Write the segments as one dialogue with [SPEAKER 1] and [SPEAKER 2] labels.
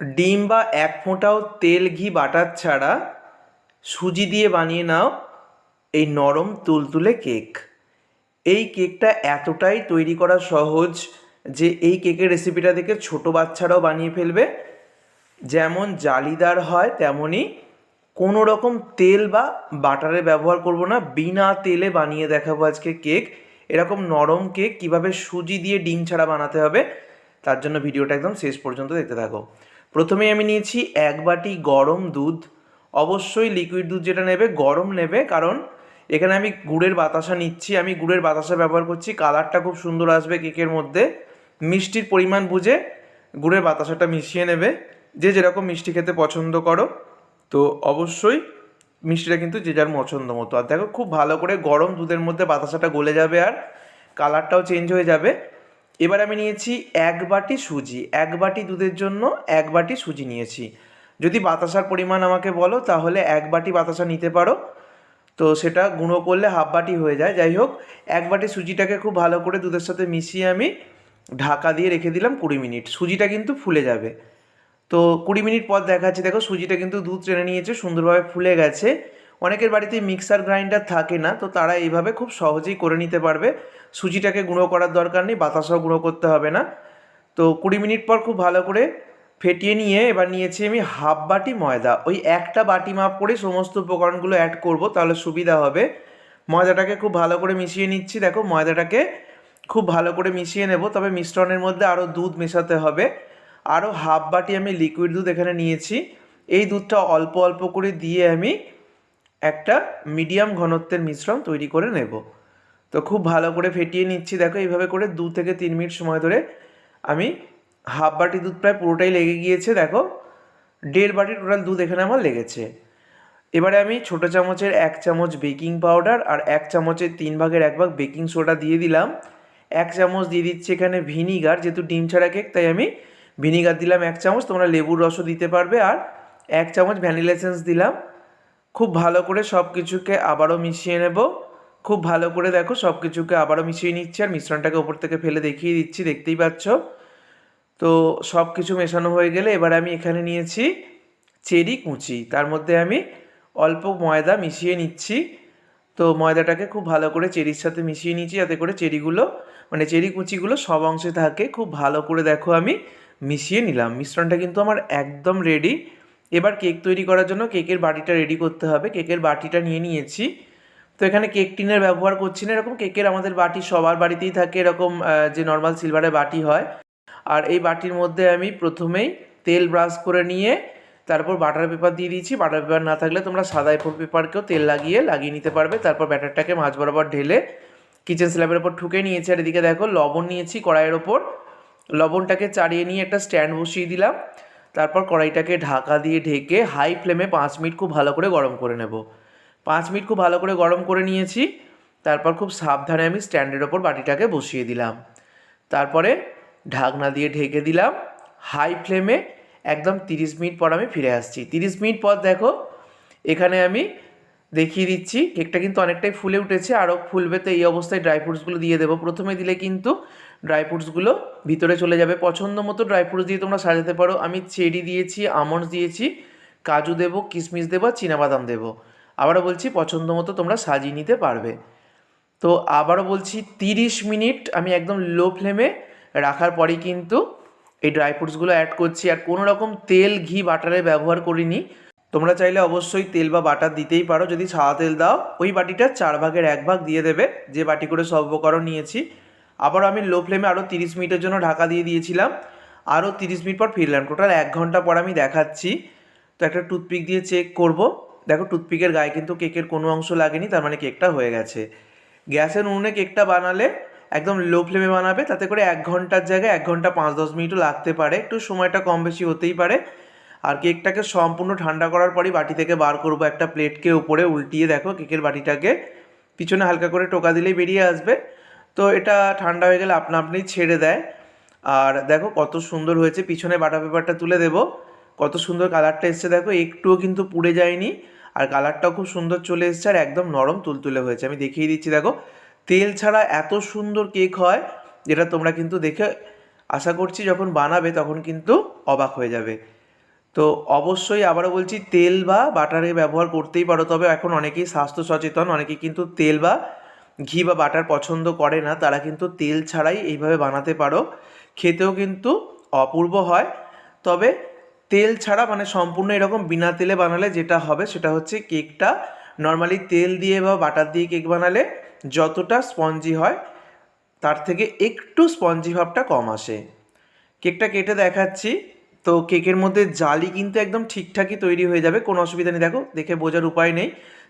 [SPEAKER 1] ডিম বা এক ফোঁটাও তেল ঘি বাটার ছাড়া সুজি দিয়ে বানিয়ে নাও এই নরম তুলতুলে কেক। এই কেকটা এতটাই তৈরি করা সহজ যে এই কেকের রেসিপিটা দেখে ছোটো বাচ্চারাও বানিয়ে ফেলবে। যেমন জালিদার হয় তেমনই কোনো রকম তেল বা বাটারের ব্যবহার করব না, বিনা তেলে বানিয়ে দেখাবো আজকে কেক। এরকম নরম কেক কীভাবে সুজি দিয়ে ডিম ছাড়া বানাতে হবে, তার জন্য ভিডিওটা একদম শেষ পর্যন্ত দেখতে থাকো। প্রথমে আমি নিয়েছি এক বাটি গরম দুধ। অবশ্যই লিকুইড দুধ যেটা নেবে, গরম নেবে, কারণ এখানে আমি গুড়ের বাতাসা নিচ্ছি। আমি গুড়ের বাতাসা ব্যবহার করছি, কালারটা খুব সুন্দর আসবে কেকের মধ্যে। মিষ্টির পরিমাণ বুঝে গুড়ের বাতাসাটা মিশিয়ে নেবে। যে যেরকম মিষ্টি খেতে পছন্দ করো। তো অবশ্যই মিষ্টিটা কিন্তু যে যার পছন্দ মতো। আর দেখো, খুব ভালো করে গরম দুধের মধ্যে বাতাসাটা গলে যাবে আর কালারটাও চেঞ্জ হয়ে যাবে। এবার আমি নিয়েছি এক বাটি সুজি। এক বাটি দুধের জন্য এক বাটি সুজি নিয়েছি। যদি বাতাসার পরিমাণ আমাকে বলো, তাহলে এক বাটি বাতাসা নিতে পারো। তো সেটা গুঁড়ো করলে হাফ বাটি হয়ে যায়। যাই হোক, এক বাটি সুজিটাকে খুব ভালো করে দুধের সাথে মিশিয়ে আমি ঢাকা দিয়ে রেখে দিলাম কুড়ি মিনিট। সুজিটা কিন্তু ফুলে যাবে। তো কুড়ি মিনিট পর দেখাচ্ছি। দেখো, সুজিটা কিন্তু দুধ টেনে নিয়েছে, সুন্দরভাবে ফুলে গেছে। অনেকের বাড়িতে মিক্সার গ্রাইন্ডার থাকে না, তো তারা এইভাবে খুব সহজেই করে নিতে পারবে। সুজিটাকে গুঁড়ো করার দরকার নেই, বাতাসাও গুঁড়ো করতে হবে না। তো কুড়ি মিনিট পর খুব ভালো করে ফেটিয়ে নিয়ে এবার নিয়েছি আমি হাফ বাটি ময়দা। ওই একটা বাটি মাপ করে সমস্ত উপকরণগুলো অ্যাড করব, তাহলে সুবিধা হবে। ময়দাটাকে খুব ভালো করে মিশিয়ে নিচ্ছি। দেখো, ময়দাটাকে খুব ভালো করে মিশিয়ে নেব, তবে মিশ্রণের মধ্যে আরও দুধ মেশাতে হবে। আরও হাফ বাটি আমি লিকুইড দুধ এখানে নিয়েছি। এই দুধটা অল্প অল্প করে দিয়ে আমি একটা মিডিয়াম ঘনত্বের মিশ্রণ তৈরি করে নেব। তো খুব ভালো করে ফেটিয়ে নিচ্ছি। দেখো এইভাবে করে দু থেকে তিন মিনিট সময় ধরে আমি হাফ বাটি দুধ প্রায় পুরোটাই লেগে গিয়েছে। দেখো, দেড় বাটি টোটাল দুধ এখানে আমার লেগেছে। এবারে আমি ছোটো চামচের এক চামচ বেকিং পাউডার আর এক চামচের তিন ভাগের এক ভাগ বেকিং সোডা দিয়ে দিলাম। এক চামচ দিয়ে দিচ্ছি এখানে ভিনিগার যেহেতু ডিম ছাড়া কেক তাই আমি ভিনিগার দিলাম এক চামচ। তোমরা লেবুর রসও দিতে পারবে আর এক চামচ ভ্যানিলা এসেন্স দিলাম। খুব ভালো করে সব কিছুকে আবারও মিশিয়ে নেব। খুব ভালো করে দেখো সব কিছুকে আবারও মিশিয়ে নিচ্ছি আর মিশ্রণটাকে ওপর থেকে ফেলে দেখিয়ে দিচ্ছি, দেখতেই পাচ্ছ? তো সব কিছু মেশানো হয়ে গেলে এবার আমি এখানে নিয়েছি চেরি কুচি, তার মধ্যে আমি অল্প ময়দা মিশিয়ে নিচ্ছি। তো ময়দাটাকে খুব ভালো করে চেরির সাথে মিশিয়ে নিচ্ছি যাতে করে চেরিগুলো মানে চেরি কুচিগুলো সব অংশে থাকে, খুব ভালো করে দেখো আমি মিশিয়ে নিলাম। মিশ্রণটা কিন্তু আমার একদম রেডি এবার কেক তৈরি করার জন্য কেকের বাটিটা রেডি করতে হবে। কেকের বাটিটা নিয়ে নিয়েছি। তো এখানে কেক টিনের ব্যবহার করছি না। এরকম কেকের আমাদের বাটি সবার বাড়িতেই থাকে, এরকম যে নর্মাল সিলভারের বাটি হয়। আর এই বাটির মধ্যে আমি প্রথমেই তেল ব্রাশ করে নিয়ে তারপর বাটার পেপার দিয়ে দিয়েছি। বাটার পেপার না থাকলে তোমরা সাদা এফোর পেপারকেও তেল লাগিয়ে লাগিয়ে নিতে পারবে। তারপর ব্যাটারটাকে মাছ বরাবর ঢেলে কিচেন স্ল্যাবের ওপর ঠুকে নিয়েছি। আর এদিকে দেখো লবণ নিয়েছি কড়াইয়ের ওপর লবণটাকে চাড়িয়ে নিয়ে একটা স্ট্যান্ড বসিয়ে দিলাম। তারপর কড়াইটাকে ঢাকা দিয়ে ঢেকে হাই ফ্লেমে পাঁচ মিনিট খুব ভালো করে গরম করে নেব। পাঁচ মিনিট খুব ভালো করে গরম করে নিয়েছি। তারপর খুব সাবধানে আমি স্ট্যান্ডের ওপর বাটিটাকে বসিয়ে দিলাম। তারপরে ঢাকনা দিয়ে ঢেকে দিলাম। হাই ফ্লেমে একদম তিরিশ মিনিট পর আমি ফিরে আসছি। তিরিশ মিনিট পর দেখো, এখানে আমি দেখিয়ে দিচ্ছি, কেকটা কিন্তু অনেকটাই ফুলে উঠেছে। আরও ফুলবে তো এই অবস্থায় ড্রাই ফ্রুটসগুলো দিয়ে দেবো। প্রথমে দিলে কিন্তু ড্রাই ফ্রুটসগুলো ভিতরে চলে যাবে। পছন্দ মতো ড্রাই ফ্রুটস দিয়ে তোমরা সাজাতে পারো। আমি চেরি দিয়েছি, আমন্ডস দিয়েছি, কাজু দেবো, কিশমিশ দেবো চীনাবাদাম দেবো। আবারও বলছি পছন্দ মতো তোমরা সাজিয়ে নিতে পারবে। তো আবারও বলছি, তিরিশ মিনিট আমি একদম লো ফ্লেমে রাখার পরেই কিন্তু এই ড্রাই ফ্রুটসগুলো অ্যাড করছি। আর কোনো রকম তেল, ঘি বাটারের ব্যবহার করিনি। তোমরা চাইলে অবশ্যই তেল বা বাটার দিতেই পারো। যদি সাদা তেল দাও, ওই বাটিটা চার ভাগের এক ভাগ দিয়ে দেবে। যে বাটি করে সব উপকরণ নিয়েছি। আবার আমি লো ফ্লেমে আরও তিরিশ মিনিটের জন্য ঢাকা দিয়ে দিয়েছিলাম। আরও তিরিশ মিনিট পর ফিরলাম। টোটাল এক ঘণ্টা পর আমি দেখাচ্ছি। তো একটা টুথপিক দিয়ে চেক করব। দেখো টুথপিকের গায়ে কিন্তু কেকের কোনো অংশ লাগেনি, তার মানে কেকটা হয়ে গেছে। গ্যাসের উনুনে কেকটা বানালে একদম লো ফ্লেমে বানাবে, তাতে করে এক ঘণ্টার জায়গায় এক ঘণ্টা পাঁচ দশ মিনিটও লাগতে পারে। একটু সময়টা কম বেশি হতেই পারে। আর কেকটাকে সম্পূর্ণ ঠান্ডা করার পরই বাটি থেকে বার করব একটা প্লেটকে উপরে উল্টিয়ে দেখো কেকের বাটিটাকে। পিছনে হালকা করে টোকা দিলেই বেরিয়ে আসবে। তো এটা ঠান্ডা হয়ে গেলে আপনা আপনি ছেড়ে দেয়। আর দেখো কত সুন্দর হয়েছে, পিছনে বাটা পেপারটা তুলে দেবো। কত সুন্দর কালারটা এসছে, দেখো একটুও কিন্তু পুড়ে যায়নি। আর কালারটাও খুব সুন্দর চলে এসছে আর একদম নরম তুলতুলে হয়েছে। আমি দেখিয়ে দিচ্ছি, দেখো। তেল ছাড়া এত সুন্দর কেক হয়, যেটা তোমরা কিন্তু দেখে আশা করছি যখন বানাবে তখন কিন্তু অবাক হয়ে যাবে। তো অবশ্যই আবারও বলছি, তেল বা বাটারে ব্যবহার করতেই পারো, তবে এখন অনেকেই স্বাস্থ্য সচেতন, অনেকেই কিন্তু তেল বা ঘি বা বাটার পছন্দ করে না, তারা কিন্তু তেল ছাড়াই এইভাবে বানাতে পারো। খেতেও কিন্তু অপূর্ব হয়। তবে তেল ছাড়া মানে সম্পূর্ণ এরকম বিনা তেলে বানালে যেটা হবে সেটা হচ্ছে কেকটা নর্মালি তেল দিয়ে বা বাটার দিয়ে কেক বানালে যতটা স্পঞ্জি হয়, তার থেকে একটু স্পঞ্জি ভাবটা কম আসে। কেকটা কেটে দেখাচ্ছি, তো কেকের মধ্যে জালি কিন্তু একদম ঠিকঠাকই তৈরি হয়ে যাবে, কোনো অসুবিধা নেই। দেখো, দেখে বোঝার উপায় নেই,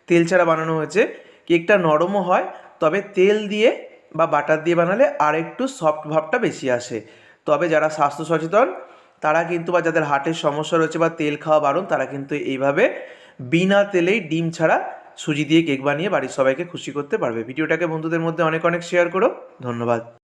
[SPEAKER 1] তেল ছাড়া বানানো হয়েছে। কেকটা নরমও হয়, তবে তেল দিয়ে বা বাটার দিয়ে বানালে আর একটু সফট ভাবটা বেশি আসে। তবে যারা স্বাস্থ্য সচেতন তারা কিন্তু বা যাদের হার্টের সমস্যা রয়েছে বা তেল খাওয়া বারণ, তারা কিন্তু এইভাবে বিনা তেলেই ডিম ছাড়া সুজি দিয়ে কেক বানিয়ে বাড়ির সবাইকে খুশি করতে পারবে। ভিডিওটাকে বন্ধুদের মধ্যে অনেক অনেক শেয়ার করো। ধন্যবাদ।